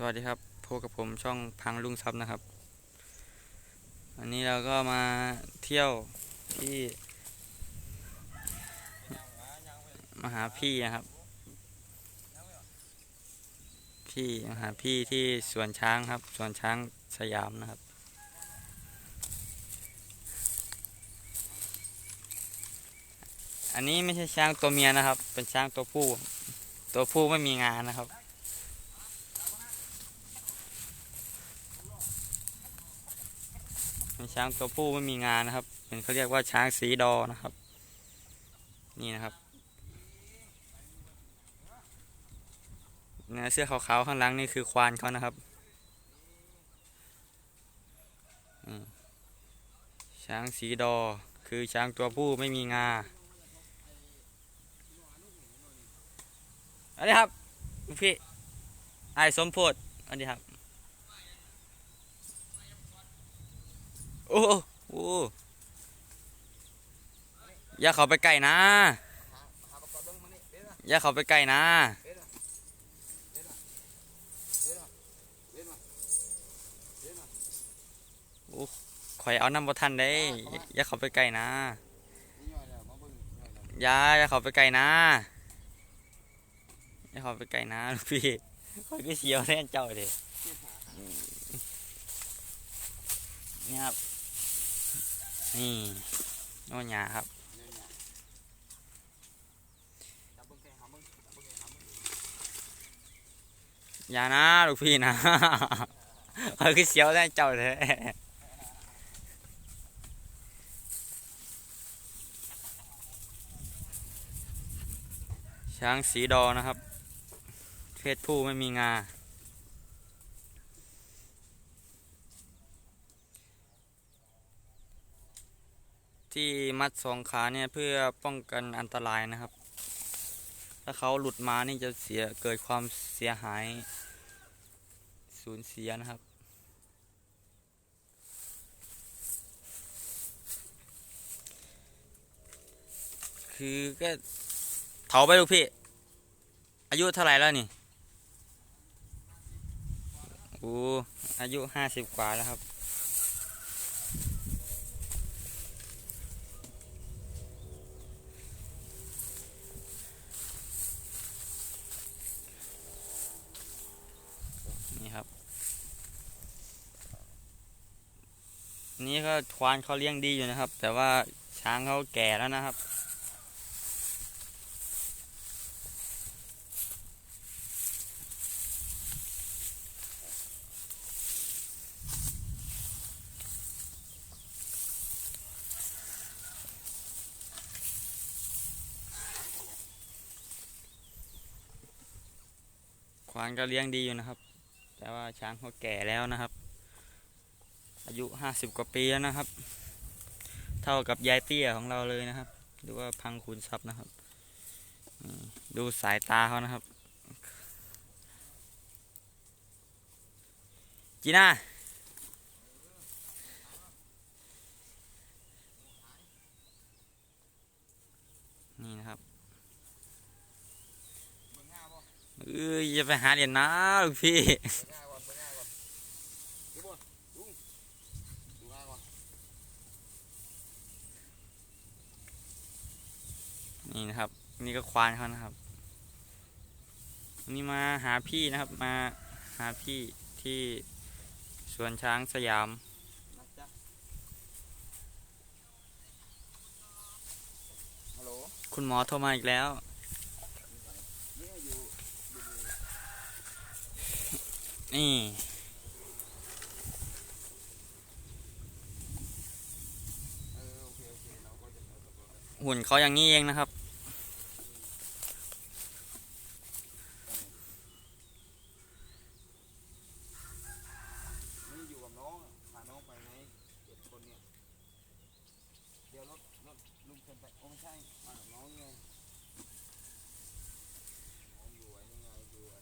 สวัสดีครับพบกับผมช่องพังลุงซับนะครับ อันนี้เราก็มาเที่ยวที่ มาหาพี่นะครับ พี่มาหาพี่ที่สวนช้างครับสวนช้างสยามนะครับ อันนี้ไม่ใช่ช้างตัวเมียนะครับ เป็นช้างตัวผู้ ตัวผู้ไม่มีงานนะครับ เป็น ช้างตัวผู้ไม่มีงานนะครับ เป็นเขาเรียกว่าช้างสีดอนะครับ นี่นะครับเนี่ยเสื้อขาวๆข้างหลังนี่คือควานเขานะครับอืมช้างสีดอคือช้างตัวผู้ไม่มีงาอันนี้ครับพี่ไอ้สมโพธอันนี้ครับ โอ้โหอย่าเขาไปใกล้นะ อย่าเขาไปใกล้นะโอ้ข่อยเอาน้ำบ่ทันได้ อย่าเขาไปใกล้นะ อย่าอย่าเขาไปใกล้นะ อย่าเขาไปใกล้นะลูกพี่ข่อยก็เสียวแทนเจ้าเด้นี่ครับ นี่โน่นยาครับอย่านะลูกพี่นะข่อยก็เสียวแทนเจ้าเด้ช้างสีดอนะครับ เพศผู้ไม่มีงา ที่มัดสองขาเนี่ยเพื่อป้องกันอันตรายนะครับ ถ้าเขาหลุดมานี่จะเสียเกิดความเสียหายสูญเสียนะครับคือก็เถาไปลูกพี่ อายุเท่าไหร่แล้วนี่โอ้อายุห้าสิบกว่าแล้วครับ นี่ก็ควานเขาเลี้ยงดีอยู่นะครับ แต่ว่าช้างเขาแก่แล้วนะครับ ควานก็เลี้ยงดีอยู่นะครับ แต่ว่าช้างเขาแก่แล้วนะครับ อายุห้าสิบกว่าปีแล้วนะครับ เท่ากับยายเตี้ยของเราเลยนะครับหรือว่าพังคูณทรัพย์นะครับ ดูสายตาเขานะครับ จีน่านี่นะครับเอ้ยอย่าไปหาเรียนนะลูกพี่ นี่นะครับ นี่ก็ควานเขานะครับวันนี่มาหาพี่นะครับ มาหาพี่ที่สวนช้างสยามฮัลโหลคุณหมอโทรมาอีกแล้ว นี่อยู่นี่เออโอเคโอเคเราก็จะเอาตกลงกันหุ่นเขาอย่างนี้เองนะครับ นี่อยู่กับน้องอะพาน้องไปไหมเจ็ดคนเนี่ยเดี๋ยวรถรถลุงเชิญไปโอ้ไม่ใช่มากับน้องไงน้องอยู่ไอ้นี่ไงอยู่ไอ้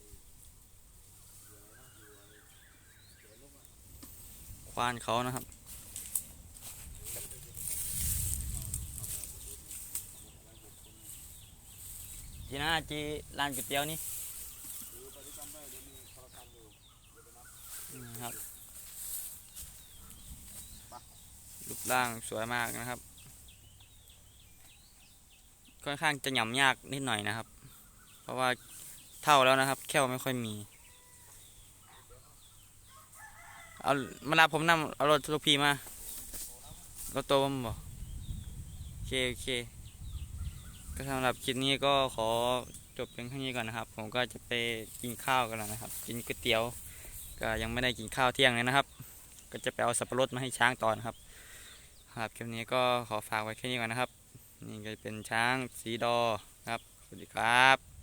อยู่อะไรนะอยู่ไอ้เดี๋ยวลูกอะ ควานเขานะครับ จีน่าจีร้านก๋วยเตี๋ยวนี่คือไปด้วยกันได้เดียวมีโทรศัพท์อยู่นี่ครับรูปร่างสวยมากนะครับ ค่อนข้างจะหย่ำยากนิดหน่อยนะครับ เพราะว่าเท่าแล้วนะครับ แค่วไม่ค่อยมี เอามาลาผมนำเอารถทุกพีมารถโตผมบอกโอเคโอเคก็สำหรับคลิปนี้ก็ขอจบเพียงเท่านี้ก่อนนะครับ ผมก็จะไปกินข้าวกันแล้วนะครับ กินก๋วยเตี๋ยว ก็ยังไม่ได้กินข้าวเที่ยงเลยนะครับ ก็จะไปเอาสับปะรดมาให้ช้างต่อนะครับครับคลิปนี้ก็ขอฝากไว้แค่นี้ก่อนนะครับ นี่ก็เป็นช้างสีดอครับ สวัสดีครับ